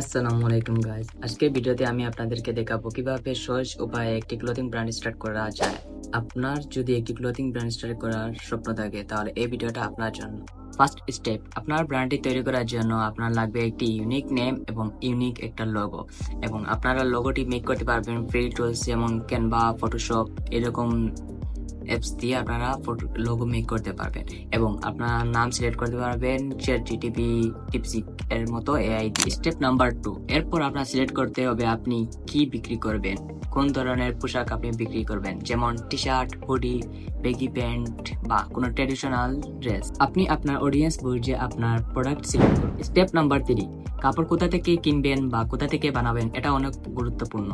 আসসালামু আলাইকুম গাইজ আজকের ভিডিওতে আমি আপনাদেরকে দেখাবো কীভাবে সহজ উপায়ে একটি ক্লোথিং ব্র্যান্ড স্টার্ট করা যায়। আপনার যদি একটি ক্লোথিং ব্র্যান্ড স্টার্ট করার স্বপ্ন থাকে, তাহলে এই ভিডিওটা আপনার জন্য। ফার্স্ট স্টেপ আপনার ব্র্যান্ডটি তৈরি করার জন্য আপনার লাগবে একটি ইউনিক নেম এবং ইউনিক একটা লোগো এবং আপনারা লোগোটি মেক করতে পারবেন ফ্রি টুলস যেমন ক্যানভা ফটোশপ এরকম অ্যাপস দিয়ে আপনারা লোগো মেক করতে পারবেন। এবং আপনার নাম সিলেক্ট করতে পারবেন চ্যাট জিটিপি টিপসিক এর মতো এআই দিয়ে। স্টেপ নাম্বার টু এরপর আপনার সিলেক্ট করতে হবে আপনি কি বিক্রি করবেন? কোন ধরনের পোশাক আপনি বিক্রি করবেন? যেমন T shirt hoodie baggy pant বা কোনো ট্রেডিশনাল ড্রেস আপনি আপনার অডিয়েন্স বুঝে আপনার প্রোডাক্ট সিলেক্ট করুন স্টেপ নাম্বার থ্রি কাপড় কোথা থেকে কিনবেন বা কোথা থেকে বানাবেন? এটা অনেক গুরুত্বপূর্ণ।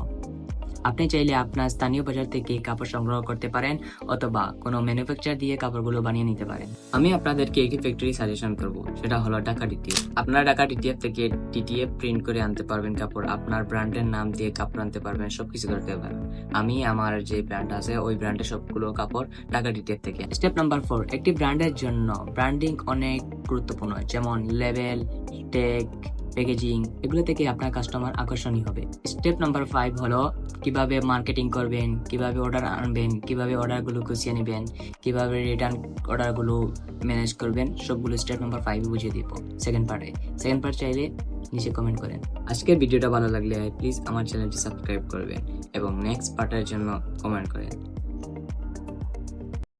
আপনি চাইলে আপনার স্থানীয় বাজার থেকে কাপড় সংগ্রহ করতে পারেন, অথবা কোনো ম্যানুফ্যাকচার দিয়ে কাপড়গুলো বানিয়ে নিতে পারেন। আমি আপনাদেরকে একটি ফ্যাক্টরি সাজেশন করব, সেটা হলো ঢাকা ডিটিএফ আপনারা ঢাকা ডিটিএফ থেকে ডিটিএফ প্রিন্ট করে আনতে পারবেন কাপড়, আপনার ব্র্যান্ডের নাম দিয়ে কাপড় আনতে পারবেন, সবকিছু করতে পারবেন। আমি, আমার যে ব্র্যান্ড আছে, ওই ব্র্যান্ডের সবগুলো কাপড় ঢাকা ডিটিএফ থেকে স্টেপ নাম্বার ফোর একটি ব্র্যান্ডের জন্য ব্র্যান্ডিং অনেক গুরুত্বপূর্ণ, যেমন লেভেল টেক প্যাকেজিং এগুলো থেকে আপনার কাস্টমার আকর্ষণীয় হবে। স্টেপ নাম্বার ফাইভ হলো কীভাবে মার্কেটিং করবেন, কীভাবে অর্ডার আনবেন, কীভাবে অর্ডারগুলো গুছিয়ে নেবেন, কীভাবে রিটার্ন অর্ডারগুলো ম্যানেজ করবেন, সবগুলো স্টেপ নাম্বার ফাইভ বুঝিয়ে দিব। সেকেন্ড পার্টে সেকেন্ড পার্ট চাইলে নিচে কমেন্ট করেন। আজকের ভিডিওটা ভালো লাগলে প্লিজ আমার চ্যানেলটি সাবস্ক্রাইব করবেন এবং নেক্সট পার্টের জন্য কমেন্ট করেন।